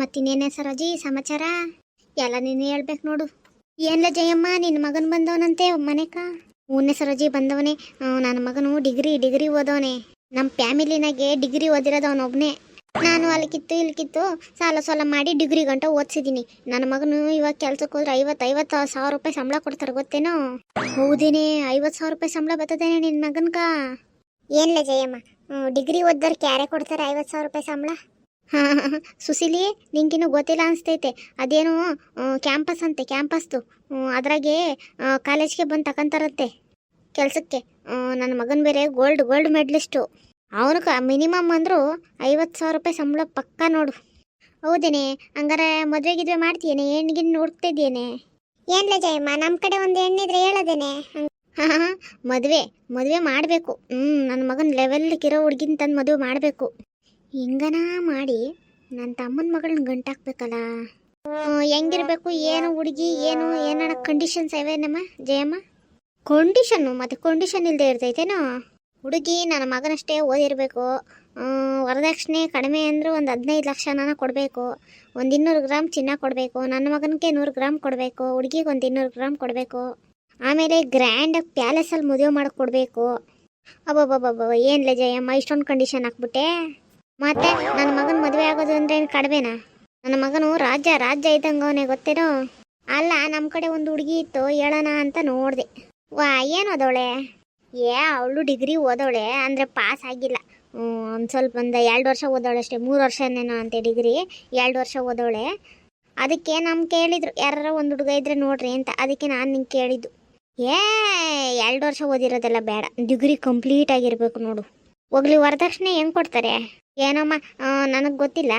ಮತ್ತಿನ್ನೇನೆ ಸರೋಜಿ, ಸಮಾಚಾರ? ಎಲ್ಲ ನೀನು ಹೇಳ್ಬೇಕು ನೋಡು. ಏನ್ಲ ಜಯಮ್ಮ ನಿನ್ನ ಮಗನ್ ಬಂದವನಂತೆ ಮನೆಕ? ಮೂರನೇ ಸರೋಜಿ ಬಂದವನೇ. ನನ್ನ ಮಗನು ಡಿಗ್ರಿ ಡಿಗ್ರಿ ಓದವನೇ. ನಮ್ಮ ಫ್ಯಾಮಿಲಿನಾಗೆ ಡಿಗ್ರಿ ಓದಿರೋದು ಅವನೊಬ್ನೇ ನಾನು ಅಲ್ಲಿಕಿತ್ತು ಇಲ್ಕಿತ್ತು ಸಾಲ ಸಾಲ ಮಾಡಿ ಡಿಗ್ರಿ ಗಂಟ ಓದಿಸಿದ್ದೀನಿ ನನ್ನ ಮಗನು ಇವಾಗ ಕೆಲ್ಸಕ್ಕೆ ಹೋದ್ರೆ ಐವತ್ತು ಐವತ್ತು ಸಾವಿರ ರೂಪಾಯಿ ಸಂಬಳ ಕೊಡ್ತಾರೆ, ಗೊತ್ತೇನೋ? ಹೌದೇನೆ, ಐವತ್ತು ಸಾವಿರ ರೂಪಾಯಿ ಸಂಬಳ ಬರ್ತದೇನೆ ನಿನ್ನ ಮಗನ್ಕ? ಏನ್ಲ ಜಯಮ್ಮ ಡಿಗ್ರಿ ಓದ್ದವ್ರಿಗೆ ಯಾರೇ ಕೊಡ್ತಾರೆ ಐವತ್ತು ಸಾವಿರ ರೂಪಾಯಿ ಸಂಬಳ? ಹಾ ಸುಶೀಲಿ ನಿಂಗಿನ್ನೂ ಗೊತ್ತಿಲ್ಲ ಅನಿಸ್ತೈತೆ. ಅದೇನು ಕ್ಯಾಂಪಸ್ ಅಂತೆ ಕ್ಯಾಂಪಸ್ದು ಅದರಾಗೆ ಕಾಲೇಜ್ಗೆ ಬಂದು ತಗೊಂತಾರಂತೆ ಕೆಲಸಕ್ಕೆ. ನನ್ನ ಮಗನ ಬೇರೆ ಗೋಲ್ಡ್ ಗೋಲ್ಡ್ ಮೆಡ್ಲಿಸ್ಟು ಅವನು ಕ ಮಿನಿಮಮ್ ಅಂದರೂ ಐವತ್ತು ಸಾವಿರ ರೂಪಾಯಿ ಸಂಬಳ ಪಕ್ಕ ನೋಡು. ಹೌದೇನೆ? ಹಂಗಾರೆ ಮದುವೆ ಗಿದ್ವೆ ಮಾಡ್ತೀಯೇನೆ? ಹೆಣ್ಗಿನ್ ನೋಡ್ತಿದ್ದೇನೆ ಏನ್ ಏನ್ಲ ಜಯಮ್ಮ ನಮ್ಮ ಕಡೆ ಒಂದು ಹೆಣ್ಣಿದ್ರೆ ಹೇಳೋದೇನೆ? ಮದುವೆ ಮದುವೆ ಮಾಡಬೇಕು. ಹ್ಞೂ ನನ್ನ ಮಗನ ಲೆವೆಲ್ಗಿರೋ ಹುಡ್ಗಿನ ತಂದು ಮದುವೆ ಮಾಡಬೇಕು. ಹಿಂಗನ ಮಾಡಿ ನನ್ನ ತಮ್ಮನ ಮಗಳನ್ನ ಗಂಟಾಕ್ಬೇಕಲ್ಲ? ಹೆಂಗಿರ್ಬೇಕು? ಏನು ಹುಡುಗಿ? ಏನು? ಏನಾರ ಕಂಡೀಷನ್ಸ್ ಇವೇನಮ್ಮ ಜಯಮ್ಮ? ಕಂಡೀಷನ್ನು ಮತ್ತೆ ಕಂಡೀಷನ್ ಇಲ್ಲದೆ ಇರ್ತೈತೇನೋ? ಹುಡುಗಿ, ನನ್ನ ಮಗನಷ್ಟೇ ಓದಿರಬೇಕು. ವರದಕ್ಷಿಣೆ ಕಡಿಮೆ ಅಂದರೂ ಒಂದು ಹದಿನೈದು ಲಕ್ಷನ ಕೊಡಬೇಕು. ಒಂದು ಇನ್ನೂರು ಗ್ರಾಮ್ ಚಿನ್ನ ಕೊಡಬೇಕು. ನನ್ನ ಮಗನಿಗೆ ನೂರು ಗ್ರಾಮ್ ಕೊಡಬೇಕು. ಹುಡುಗಿಗೆ ಒಂದು ಇನ್ನೂರು ಗ್ರಾಮ್ ಕೊಡಬೇಕು. ಆಮೇಲೆ ಗ್ರ್ಯಾಂಡಾಗಿ ಪ್ಯಾಲೇಸಲ್ಲಿ ಮದುವೆ ಮಾಡಿಕೊಡ್ಬೇಕು. ಕೊಡಬೇಕು ಏನು ಏನ್ಲೆ ಜಯಮ್ಮ? ಇಷ್ಟೊಂದು ಕಂಡೀಷನ್ ಹಾಕ್ಬಿಟ್ಟೆ. ಮತ್ತೆ ನನ್ನ ಮಗನ ಮದುವೆ ಆಗೋದು ಅಂದ್ರೆ ಏನು ಕಡಿಮೆನಾ? ನನ್ನ ಮಗನು ರಾಜ್ಯ ರಾಜ್ಯ ಇದ್ದಂಗೆ ಅವನೇ, ಗೊತ್ತೇನೋ? ಅಲ್ಲ ನಮ್ಮ ಕಡೆ ಒಂದು ಹುಡುಗಿ ಇತ್ತು, ಹೇಳೋಣ ಅಂತ ನೋಡಿದೆ. ವಾ, ಏನು ಓದವಳೆ? ಏ, ಅವಳು ಡಿಗ್ರಿ ಓದವಳೆ, ಅಂದರೆ ಪಾಸ್ ಆಗಿಲ್ಲ. ಒಂದು ಸ್ವಲ್ಪ ಒಂದು ಎರಡು ವರ್ಷ ಓದವಳೆ ಅಷ್ಟೇ, ಮೂರು ವರ್ಷನೇನೋ ಅಂತೆ ಡಿಗ್ರಿ, ಎರಡು ವರ್ಷ ಓದವಳೆ. ಅದಕ್ಕೆ ನಮ್ಮ ಕೇಳಿದ್ರು ಯಾರ ಒಂದು ಹುಡುಗ ಇದ್ರೆ ನೋಡ್ರಿ ಅಂತ, ಅದಕ್ಕೆ ನಾನು ನಿಂಗೆ ಕೇಳಿದ್ದು. ಏ, ಎರಡು ವರ್ಷ ಓದಿರೋದೆಲ್ಲ ಬೇಡ, ಡಿಗ್ರಿ ಕಂಪ್ಲೀಟ್ ಆಗಿರಬೇಕು ನೋಡು. ಹೋಗ್ಲಿ, ವರದಕ್ಷಿಣೆ ಹೆಂಗೆ ಕೊಡ್ತಾರೆ? ಏನಮ್ಮ ನನಗೆ ಗೊತ್ತಿಲ್ಲ.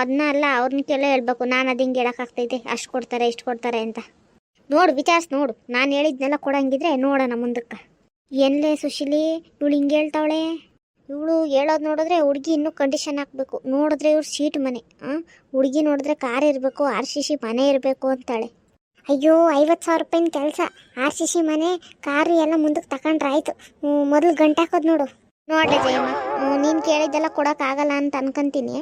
ಅದನ್ನ ಅಲ್ಲ ಅವ್ರನ್ನ ಕೇಳೋ ಹೇಳ್ಬೇಕು. ನಾನು ಅದು ಹಿಂಗೆ ಹೇಳೋಕ್ಕಾಗ್ತೈತೆ ಅಷ್ಟು ಕೊಡ್ತಾರೆ, ಇಷ್ಟು ಕೊಡ್ತಾರೆ ಅಂತ. ನೋಡು, ವಿಚಾರಿಸ್ ನೋಡು. ನಾನು ಹೇಳಿದ್ನೆಲ್ಲ ಕೊಡಂಗಿದ್ರೆ ನೋಡೋಣ ಮುಂದಕ್ಕೆ. ಎಲ್ಲೇ ಸುಶೀಲಿ? ಇವಳು ಹಿಂಗೆ ಹೇಳ್ತಾವಳೆ? ಇವಳು ಹೇಳೋದು ನೋಡಿದ್ರೆ ಹುಡುಗಿ ಇನ್ನೂ ಕಂಡೀಷನ್ ಹಾಕಬೇಕು. ನೋಡಿದ್ರೆ ಇವ್ರು ಸೀಟ್ ಮನೆ. ಹುಡುಗಿ ನೋಡಿದ್ರೆ ಕಾರ್ ಇರಬೇಕು, ಆರ್ ಸಿ ಸಿ ಮನೆ ಇರಬೇಕು ಅಂತಾಳೆ. ಅಯ್ಯೋ, ಐವತ್ತು ಸಾವಿರ ರೂಪಾಯಿನ ಕೆಲಸ. ಆರ್ ಸಿ ಸಿ ಮನೆ, ಕಾರು ಎಲ್ಲ ಮುಂದಕ್ಕೆ ತಗೊಂಡ್ರೆ ಆಯಿತು. ಮೊದಲು ಗಂಟಾಕೋದು ನೋಡು. ನೋಡ್ರಿ ಜಯಮ್ಮ ನೀನು ಕೇಳಿದ್ದೆಲ್ಲ ಕೊಡೋಕ್ಕಾಗಲ್ಲ ಅಂತ ಅನ್ಕೊಂತೀನಿ.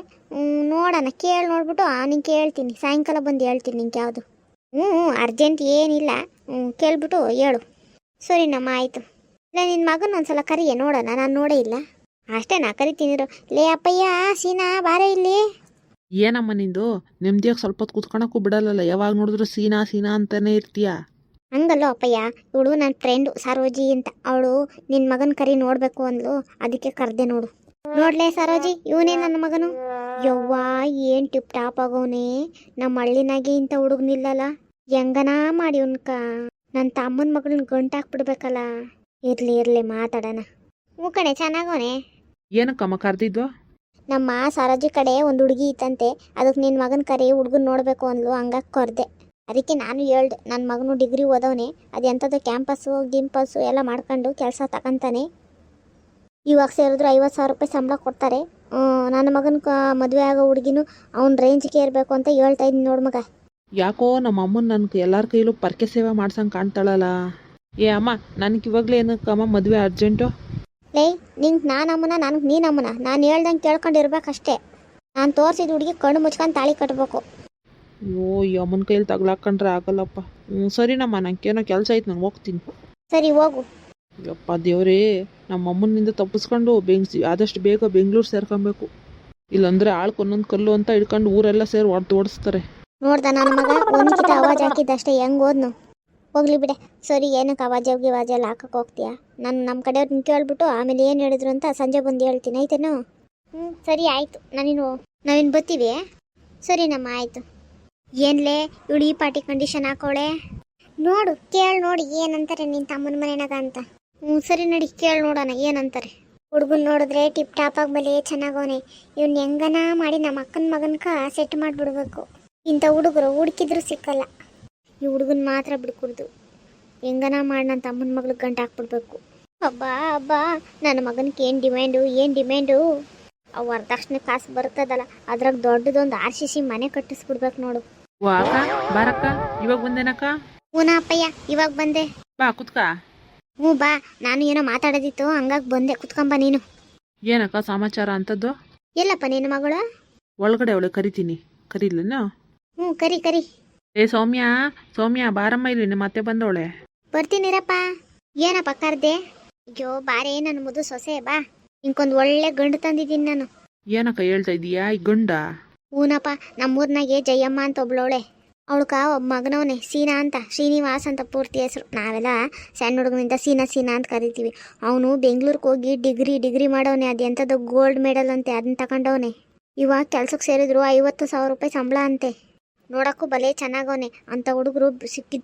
ನೋಡೋಣ, ಕೇಳಿ ನೋಡ್ಬಿಟ್ಟು ನಿಂಗೆ ಕೇಳ್ತೀನಿ. ಸಾಯಂಕಾಲ ಬಂದು ಹೇಳ್ತೀನಿ ನಿಂಗೆ ಯಾವುದು. ಹ್ಞೂ ಅರ್ಜೆಂಟ್ ಏನಿಲ್ಲ. ಕೇಳ್ಬಿಟ್ಟು ಹೇಳು. ಸರಿನಮ್ಮ ಆಯಿತು. ಇಲ್ಲ ನಿನ್ನ ಮಗನ ಒಂದ್ಸಲ ಕರಿಯ, ನೋಡೋಣ, ನಾನು ನೋಡೇ ಇಲ್ಲ. ಅಷ್ಟೇ ನಾ ಕರಿತೀನಿರು ಲೇ, ಅಪ್ಪಯ್ಯ, ಸೀನಾ, ಬಾರೇ ಇಲ್ಲಿ. ಏನಮ್ಮ ನಿಂದು? ನೆಮ್ಮದಿಯಾಗಿ ಸ್ವಲ್ಪ ಹೊತ್ತು ಕುತ್ಕೊಳಕ್ಕೂ ಬಿಡಲ್ಲಲ್ಲ. ಯಾವಾಗ ನೋಡಿದ್ರು ಸೀನಾ ಸೀನಾ ಅಂತಾನೆ ಇರ್ತೀಯ? ಹಂಗಲ್ಲೋ ಅಪ್ಪಯ್ಯ? ಇವಳು ನನ್ನ ಫ್ರೆಂಡು ಸರೋಜಿ ಅಂತ. ಅವಳು ನಿನ್ನ ಮಗನ ಕರಿ ನೋಡಬೇಕು ಅಂದ್ಲು. ಅದಕ್ಕೆ ಕರೆದೆ ನೋಡು. ನೋಡ್ಲೇ ಸರೋಜಿ ಇವನೇ ನನ್ನ ಮಗನು? ಯವ್ವ ಏನು ಟಿಪ್ ಟಾಪ್ ಆಗೋನೆ ನಮ್ಮ ಹಳ್ಳಿನಾಗೆ ಇಂಥ ಹುಡುಗನಿಲ್ಲಲ್ಲ ಹೆಂಗನ ಮಾಡಿ ಉನ್ಕ ನನ್ನ ತಮ್ಮನ ಮಗಳನ್ನ ಗಂಟು ಹಾಕ್ಬಿಡ್ಬೇಕಲ್ಲ ಇರ್ಲಿ ಇರ್ಲಿ ಮಾತಾಡೋಣ. ಹ್ಞೂ ಕಣೆ ಚೆನ್ನಾಗೋನೆ ಏನಕ್ಕಮ್ಮ ಕರೆದಿದ್ವಾ ನಮ್ಮ ಸರೋಜಿ ಕಡೆ ಒಂದು ಹುಡುಗಿ ಇತ್ತಂತೆ. ಅದಕ್ಕೆ ನಿನ್ನ ಮಗನ ಕರಿ ಹುಡುಗನ್ ನೋಡಬೇಕು ಅಂದ್ಲು. ಹಂಗಾಗಿ ಕರೆದೆ. ಅದಕ್ಕೆ ನಾನು ಹೇಳ್ದೆ ನನ್ನ ಮಗನು ಡಿಗ್ರಿ ಓದವನೇ ಅದು ಎಂಥದ್ದು ಕ್ಯಾಂಪಸ್ಸು ಗಿಂಪಸ್ಸು ಎಲ್ಲ ಮಾಡ್ಕೊಂಡು ಕೆಲಸ ತಗೊಂತಾನೆ ಇವಾಗ ಸೇರಿದ್ರು ಐವತ್ತು ಸಾವಿರ ರೂಪಾಯಿ ಸಂಬಳ ಕೊಡ್ತಾರೆ. ನನ್ನ ಮಗನ ಮದುವೆ ಆಗೋ ಹುಡುಗಿನೂ ಅವ್ನ ರೇಂಜ್ಗೆ ಇರಬೇಕು ಅಂತ ಹೇಳ್ತಾ ಇದ್ದೀನಿ ನೋಡು ಮಗ. ಯಾಕೋ ನಮ್ಮ ಅಮ್ಮನ ನನ್ನ ಎಲ್ಲರ ಕೈಲೂ ಪರ್ಕೆ ಸೇವೆ ಮಾಡ್ಸಂಗೆ ಕಾಣ್ತಾಳಲ್ಲ. ಏ ಅಮ್ಮ ನನಗೆ ಇವಾಗಲೇ ಏನಕ್ಕಮ್ಮ ಮದುವೆ ಅರ್ಜೆಂಟು ಲೇ ನಿಂಗೆ ನಾನು ಅಮ್ಮನ ನನಗೆ ನೀನು ಅಮ್ಮನ? ನಾನು ಹೇಳ್ದಂಗೆ ಕೇಳ್ಕೊಂಡಿರ್ಬೇಕಷ್ಟೇ. ನಾನು ತೋರಿಸಿದ ಹುಡುಗಿ ಕಣ್ಣು ಮುಚ್ಕೊಂಡು ತಾಳಿ ಕಟ್ಟಬೇಕು ಅಯ್ಯೋ ಈ ಅಮ್ಮನ ಕೈಲಿ ತಗ್ಲಾಕೊಂಡ್ರೆ ಆಗಲ್ಲಪ್ಪ. ಹ್ಞೂ ಸರಿನಮ್ಮ ನಂಗೇನೋ ಕೆಲಸ ಐತೆ ನಾನು ಹೋಗ್ತೀನಿ. ಸರಿ ಹೋಗು. ಯಪ್ಪ ದೇವ್ರೇ ನಮ್ಮ ಅಮ್ಮನಿಂದ ತಪ್ಪಿಸ್ಕೊಂಡು ಬೆಂಗ್ಸಿ ಆದಷ್ಟು ಬೇಗ ಬೆಂಗಳೂರು ಸೇರ್ಕೊಬೇಕು. ಇಲ್ಲಂದ್ರೆ ಆಳ್ಕ ಒಂದೊಂದು ಕಲ್ಲು ಅಂತ ಇಟ್ಕೊಂಡು ಊರೆಲ್ಲ ಸೇರಿ ಹೊಡೆದು ಓಡಿಸ್ತಾರೆ. ನೋಡ್ದ ನನ್ನ ಮಗ ಒಂದ್ಕಿತ ಅವಾಜ್ ಹಾಕಿದ್ದಷ್ಟೇ ಹೆಂಗ್ ಓದ್ನು? ಹೋಗ್ಲಿ ಬಿಡೆ. ಸರಿ ಏನಕ್ಕೆ ಅವಾಜ್ ಗಿವಾಜ್ ಎಲ್ಲ ಹಾಕಕ್ಕೆ ಹೋಗ್ತೀಯಾ? ನಾನು ನಮ್ಮ ಕಡೆಯವ್ರನ್ನ ಕೇಳ್ಬಿಟ್ಟು ಆಮೇಲೆ ಏನು ಹೇಳಿದ್ರು ಅಂತ ಸಂಜೆ ಬಂದು ಹೇಳ್ತೀನಿ ಆಯ್ತೇನು? ಹ್ಞೂ ಸರಿ ಆಯಿತು. ನಾನಿನ್ನು ನಾವಿನ್ನು ಬರ್ತೀವಿ ಸರಿ ನಮ್ಮ ಆಯಿತು. ಏನ್ಲೇ? ಇವಳು ಈ ಪಾರ್ಟಿ ಕಂಡೀಷನ್ ಹಾಕೋಳೆ. ನೋಡು, ಕೇಳಿ ನೋಡಿ ಏನಂತಾರೆ ನಿನ್ನ ತಮ್ಮನ ಮನೆನಾಗ ಅಂತ. ಹ್ಞೂ ಸರಿ ನಡಿ, ಕೇಳಿ ನೋಡೋಣ, ಏನಂತಾರೆ. ಹುಡುಗನ್ ನೋಡಿದ್ರೆ ಟಿಪ್ ಟಾಪ್ ಆಗಿ ಚೆನ್ನಾಗವನೆ. ಇವ್ನ ಹೆಂಗನ ಮಾಡಿ ನಮ್ಮ ಅಕ್ಕನ ಮಗನ್ಕ ಸೆಟ್ ಮಾಡಿಬಿಡ್ಬೇಕು. ಇಂಥ ಹುಡುಗರು ಹುಡುಕಿದ್ರು ಸಿಕ್ಕಲ್ಲ. ಈ ಹುಡುಗನ್ ಮಾತ್ರ ಬಿಡ್ಕೊಡ್ದು. ಹೆಂಗನ ಮಾಡಿ ನನ್ನ ತಮ್ಮನ ಮಗಳಿಗೆ ಗಂಟು ಹಾಕ್ಬಿಡ್ಬೇಕು. ಅಬ್ಬಾ ಅಬ್ಬಾ ನನ್ನ ಮಗನಿಗೆ ಏನು ಡಿಮ್ಯಾಂಡು ಏನು ಡಿಮ್ಯಾಂಡು? ಆ ವರದಕ್ಷಿಣೆ ಕಾಸು ಬರ್ತದಲ್ಲ, ಅದ್ರಾಗ ದೊಡ್ಡದೊಂದು ಆರ್ ಸಿ ಸಿ ಮನೆ ಕಟ್ಟಿಸ್ಬಿಡ್ಬೇಕು ನೋಡು. ಓ ಅಕ್ಕ ಬಾರಕ್ಕ ಇವಾಗ ಬಂದೇನಕ್ಕ? ಹೂನ ಅಪ್ಪಯ್ಯ ಇವಾಗ ಬಂದೆ. ಬಾ ಕುತ್ಕ. ಹ್ಞೂ ಬಾ ನಾನು ಏನೋ ಮಾತಾಡೋದಿತ್ತು ಹಂಗಾಗಿ ಬಂದೆ ಕುತ್ಕೊಂಬ ನೀನು. ಏನಕ್ಕ ಸಮಾಚಾರ ಅಂತದ್ದು? ಎಲ್ಲಪ್ಪ ನಿನ್ನ ಮಗಳು? ಒಳಗಡೆ ಅವಳು ಕರಿತೀನಿ. ಕರೀಲೇನ ಹ್ಞೂ ಕರಿ ಕರಿ. ಏ ಸೌಮ್ಯ ಸೌಮ್ಯ ಬಾರಮ್ಮ ಇಲ್ಲಿ ನಿಮ್ಮ ಮತ್ತೆ ಬಂದವಳೆ. ಬರ್ತೀನಿರಪ್ಪ ಏನಪ್ಪ ಕರ್ದೆ? ಅಯ್ಯೋ ಬಾರೇ ನನ್ನ ಮುದು ಸೊಸೆ ಬಾ. ಇಂಕೊಂದು ಒಳ್ಳೆ ಗಂಡು ತಂದಿದ್ದೀನಿ ನಾನು. ಏನಕ್ಕ ಹೇಳ್ತಾ ಇದೀಯಾ ಈ ಗಂಡ? ಹೂನಪ್ಪ, ನಮ್ಮೂರ್ನಾಗೆ ಜಯಮ್ಮ ಅಂತ ಒಬ್ಳವಳೆ. ಅವಳಕ ಒಬ್ಬ ಮಗನವನೇ, ಸೀನಾ ಅಂತ, ಶ್ರೀನಿವಾಸ್ ಅಂತ ಪೂರ್ತಿ ಹೆಸರು. ನಾವೆಲ್ಲ ಸಣ್ಣ ಹುಡುಗನಿಂದ ಸೀನಾ ಸೀನಾ ಅಂತ ಕರಿತೀವಿ. ಅವನು ಬೆಂಗಳೂರಿಗೆ ಹೋಗಿ ಡಿಗ್ರಿ ಡಿಗ್ರಿ ಮಾಡೋವನೇ, ಅದು ಎಂಥದ್ದು ಗೋಲ್ಡ್ ಮೆಡಲ್ ಅಂತೆ, ಅದನ್ನ ತಗೊಂಡವನೆ ಇವಾಗ ಕೆಲ್ಸಕ್ಕೆ ಸೇರಿದ್ರು ಐವತ್ತು ಸಾವಿರ ರೂಪಾಯಿ ಸಂಬಳ ಅಂತೆ. ನೋಡೋಕ್ಕೂ ಭಲೇ ಚೆನ್ನಾಗವನೆ, ಅಂಥ ಹುಡುಗರು ಸಿಕ್ಕಿ,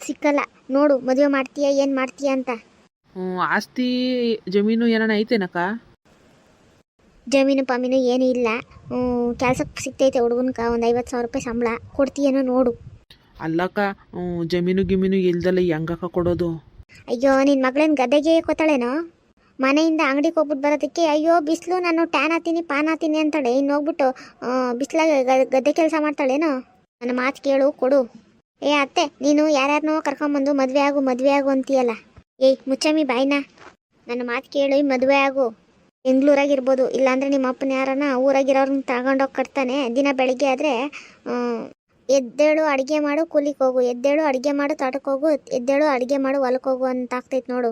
ಸಿಕ್ಕಲ್ಲ. ನೋಡು, ಮದುವೆ ಮಾಡ್ತೀಯಾ, ಏನು ಮಾಡ್ತೀಯಾ ಅಂತ. ಆಸ್ತಿ, ಜಮೀನು ಏನಾನ ಐತೇನಕ್ಕ? ಜಮೀನು ಪಮೀನು ಏನೂ ಇಲ್ಲ. ಕೆಲ್ಸಕ್ಕೆ ಸಿಗ್ತೈತೆ ಹುಡುಗನ್ಕ ಒಂದು ಐವತ್ತು ಸಾವಿರ ರೂಪಾಯಿ ಸಂಬಳ. ಕೊಡ್ತೀಯೇನೋ ನೋಡು. ಅಲ್ಲಕ್ಕ ಜಮೀನು ಗಿಮೀನು ಇಲ್ದಲ್ಲ ಹೆಂಗಕ್ಕ ಕೊಡೋದು? ಅಯ್ಯೋ ನಿನ್ನ ಮಗಳೇನು ಗದ್ದೆಗೆ ಕೊತ್ತಾಳೇನೋ? ಮನೆಯಿಂದ ಅಂಗಡಿಗೆ ಹೋಗ್ಬಿಟ್ಟು ಬರೋದಕ್ಕೆ ಅಯ್ಯೋ ಬಿಸಿಲು ನಾನು ಟ್ಯಾನ್ ಹಾತೀನಿ ಪಾನ್ ಹಾತೀನಿ ಅಂತಾಳೆ. ಇನ್ನು ಹೋಗ್ಬಿಟ್ಟು ಬಿಸಿಲಾಗ ಗದ್ದೆ ಕೆಲಸ ಮಾಡ್ತಾಳೇನೋ? ನನ್ನ ಮಾತು ಕೇಳು ಕೊಡು. ಏ ಅತ್ತೆ ನೀನು ಯಾರ್ಯಾರನೋ ಕರ್ಕೊಂಬಂದು ಮದುವೆ ಆಗು ಮದುವೆ ಆಗು ಅಂತೀಯಲ್ಲ. ಏಯ್ ಮುಚ್ಚಮ್ಮಿ ಬಾಯ್ನಾ. ನನ್ನ ಮಾತು ಕೇಳು ಮದುವೆ ಆಗು. ಬೆಂಗ್ಳೂರಾಗಿರ್ಬೋದು ಇಲ್ಲಾಂದ್ರೆ ನಿಮ್ಮ ಅಪ್ಪನ ಯಾರನ್ನ ಊರಾಗಿರೋರ್ನ ತಗೊಂಡೋಗಿ ಕಟ್ತಾನೆ. ದಿನ ಬೆಳಗ್ಗೆ ಆದರೆ ಎದ್ದೇಳು ಅಡುಗೆ ಮಾಡು ಕೂಲಿಗೆ ಹೋಗು. ಎದ್ದೇಳು ಅಡುಗೆ ಮಾಡು ತಾಟಕ್ಕೆ ಹೋಗು. ಎದ್ದೇಳು ಅಡುಗೆ ಮಾಡು ಹೊಲಕ್ಕೆ ಹೋಗು ಅಂತ ಆಗ್ತೈತೆ ನೋಡು.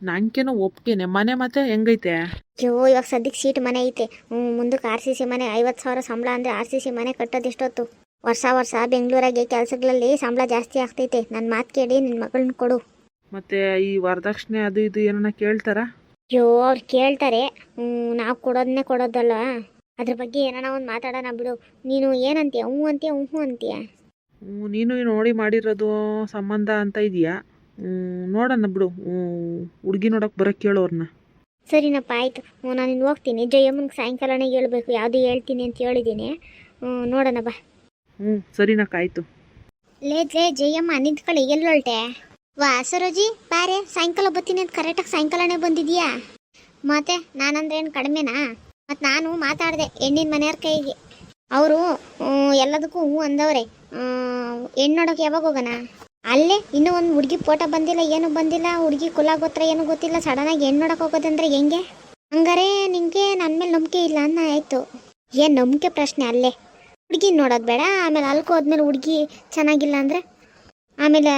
ನಂಗೇನೋ ಒಪ್ತೀನಿ ಮನೆ ಮತ್ತೆ ಹೆಂಗೈತೆ? ಅಯ್ಯೋ ಇವಾಗ ಸದ್ಯಕ್ಕೆ ಸೀಟ್ ಮನೆ ಐತೆ. ಹ್ಞೂ ಮುಂದಕ್ಕೆ ಆರ್ ಸಿ ಸಿ ಮನೆ ಐವತ್ತು ಸಾವಿರ ಸಂಬಳ ಅಂದರೆ ಆರ್ ಸಿ ಸಿ ಮನೆ ಕಟ್ಟೋದು ಎಷ್ಟೊತ್ತು? ವರ್ಷ ವರ್ಷ ಬೆಂಗಳೂರಾಗೆ ಕೆಲಸಗಳಲ್ಲಿ ಸಂಬಳ ಜಾಸ್ತಿ ಆಗ್ತೈತೆ. ನನ್ನ ಮಾತು ಕೇಳಿ ನಿನ್ನ ಮಗಳನ್ನ ಕೊಡು. ಮತ್ತೆ ಈ ವರದಕ್ಷಿಣೆ ಅದು ಇದು ಏನನ್ನ ಕೇಳ್ತಾರ? ಅಯ್ಯೋ ಅವ್ರು ಕೇಳ್ತಾರೆ. ನಾವು ಕೊಡೋದನ್ನೇ ಕೊಡೋದಲ್ಲ ಅದ್ರ ಬಗ್ಗೆ ಏನಾನ ಒಂದು ಮಾತಾಡೋಣ ಬಿಡು. ನೀನು ಏನಂತೀಯ? ಹ್ಞೂ ಅಂತೀಯ? ಹ್ಞೂ ಅಂತೀಯ? ಹ್ಞೂ ನೀನು ನೋಡಿ ಮಾಡಿರೋದು ಸಂಬಂಧ ಅಂತ ಇದೆಯಾ? ನೋಡೋಣ ಬಿಡು. ಹುಡುಗಿ ನೋಡಕ್ ಬರಕ್ಕೆ ಕೇಳೋರ್ನ ಸರಿನಪ್ಪ ಆಯಿತು. ಹ್ಞೂ ನಾನು ಇನ್ನು ಹೋಗ್ತೀನಿ. ಜಯಮ್ಮನಿಗೆ ಸಾಯಂಕಾಲನೇ ಹೇಳ್ಬೇಕು. ಯಾವುದು ಹೇಳ್ತೀನಿ ಅಂತ ಹೇಳಿದ್ದೀನಿ. ಹ್ಞೂ ನೋಡೋಣ ಬಾ. ಹ್ಞೂ ಸರಿನಕ್ಕ ಆಯ್ತು. ಲೇ ಜೇ ಜಯಮ್ಮ ನಿಂತ್ಕೊಳ್ಳಿ ಎಲ್ಲಿ ಹೊರಟೆ ವಾ, ಸರೋಜಿ, ಬಾರೆ, ಸಾಯಂಕಾಲ ಬರ್ತೀನಿ ಅಂತ ಕರೆಕ್ಟಾಗಿ ಸಾಯಂಕಾಲನೇ ಬಂದಿದ್ಯಾ? ಮತ್ತೆ ನಾನಂದ್ರೆ ಏನು ಕಡಿಮೆನಾ? ಮತ್ತು ನಾನು ಮಾತಾಡಿದೆ, ಹೆಣ್ಣಿನ ಮನೆಯವ್ರ ಕೈಗೆ. ಅವರು ಎಲ್ಲದಕ್ಕೂ ಹ್ಞೂ ಅಂದವ್ರೆ. ಹೆಣ್ಣು ನೋಡೋಕೆ ಯಾವಾಗ ಹೋಗೋಣ? ಅಲ್ಲೇ, ಇನ್ನೂ ಒಂದು ಹುಡುಗಿ ಫೋಟೋ ಬಂದಿಲ್ಲ, ಏನು ಬಂದಿಲ್ಲ, ಹುಡುಗಿ ಕುಲ ಗೊತ್ತರ ಏನು ಗೊತ್ತಿಲ್ಲ ಸಡನ್ನಾಗಿ ಹೆಣ್ಣು ನೋಡೋಕೆ ಹೋಗೋದಂದ್ರೆ ಹೆಂಗೆ? ಹಂಗಾರೆ ನಿಮಗೆ ನನ್ನ ಮೇಲೆ ನಂಬಿಕೆ ಇಲ್ಲ ಅನ್ನ ಆಯಿತು. ಏನು ನಂಬಿಕೆ ಪ್ರಶ್ನೆ ಅಲ್ಲೇ? ಹುಡುಗಿ ನೋಡೋದು ಬೇಡ, ಆಮೇಲೆ ಅಲ್ಕೋದ್ಮೇಲೆ ಹುಡುಗಿ ಚೆನ್ನಾಗಿಲ್ಲ ಅಂದರೆ? ಆಮೇಲೆ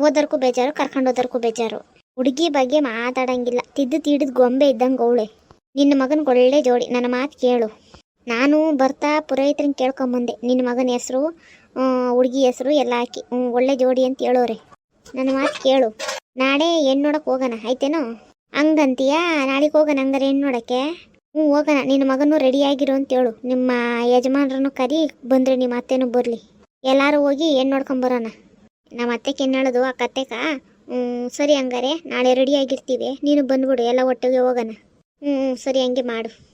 ಓದೋರ್ಗೂ ಬೇಜಾರು, ಕರ್ಕೊಂಡು ಹೋದೋರ್ಗೂ ಬೇಜಾರು. ಹುಡುಗಿ ಬಗ್ಗೆ ಮಾತಾಡಂಗಿಲ್ಲ. ತಿದ್ದು ತೀಡಿದ ಗೊಂಬೆ ಇದ್ದಂಗೆ ಅವಳೆ. ನಿನ್ನ ಮಗನಿಗೆ ಒಳ್ಳೆ ಜೋಡಿ. ನನ್ನ ಮಾತು ಕೇಳು. ನಾನು ಬರ್ತಾ ಪುರೋಹಿತರನ್ನ ಕೇಳ್ಕೊಂಬಂದೆ. ನಿನ್ನ ಮಗನ ಹೆಸರು ಹುಡುಗಿ ಹೆಸರು ಎಲ್ಲ ಹಾಕಿ. ಒಳ್ಳೆ ಜೋಡಿ ಅಂತ ಹೇಳೋರೆ. ನನ್ನ ಮಾತು ಕೇಳು. ನಾಳೆ ಹೆಣ್ಣು ನೋಡಕ್ಕೆ ಹೋಗೋಣ, ಆಯ್ತೇನೋ? ಹಂಗಂತೀಯಾ? ನಾಳೆಗೆ ಹೋಗೋಣ ಹಂಗಾರೆ ಹೆಣ್ಣು ನೋಡೋಕ್ಕೆ? ಹ್ಞೂ ಹೋಗೋಣ. ನಿನ್ನ ಮಗನೂ ರೆಡಿಯಾಗಿರು ಅಂತ ಹೇಳು. ನಿಮ್ಮ ಯಜಮಾನ್ರನ್ನು ಕರಿ, ಬಂದರೆ ನಿಮ್ಮ ಅತ್ತೆನೂ ಬರಲಿ. ಎಲ್ಲರೂ ಹೋಗಿ ಹೆಣ್ಣು ನೋಡ್ಕೊಂಬರೋಣ ನಮ್ಮ ಅತ್ತೆ ಕೆನ್ನಾಳದು ಆ ಕತ್ತೆಕ ಹ್ಞೂ ಸರಿ ಹಂಗಾರೆ, ನಾಳೆ ರೆಡಿ ಆಗಿರ್ತೀವಿ. ನೀನು ಬಂದ್ಬಿಡು, ಎಲ್ಲ ಒಟ್ಟಿಗೆ ಹೋಗೋಣ. ಹ್ಞೂ ಸರಿ, ಹಂಗೆ ಮಾಡು.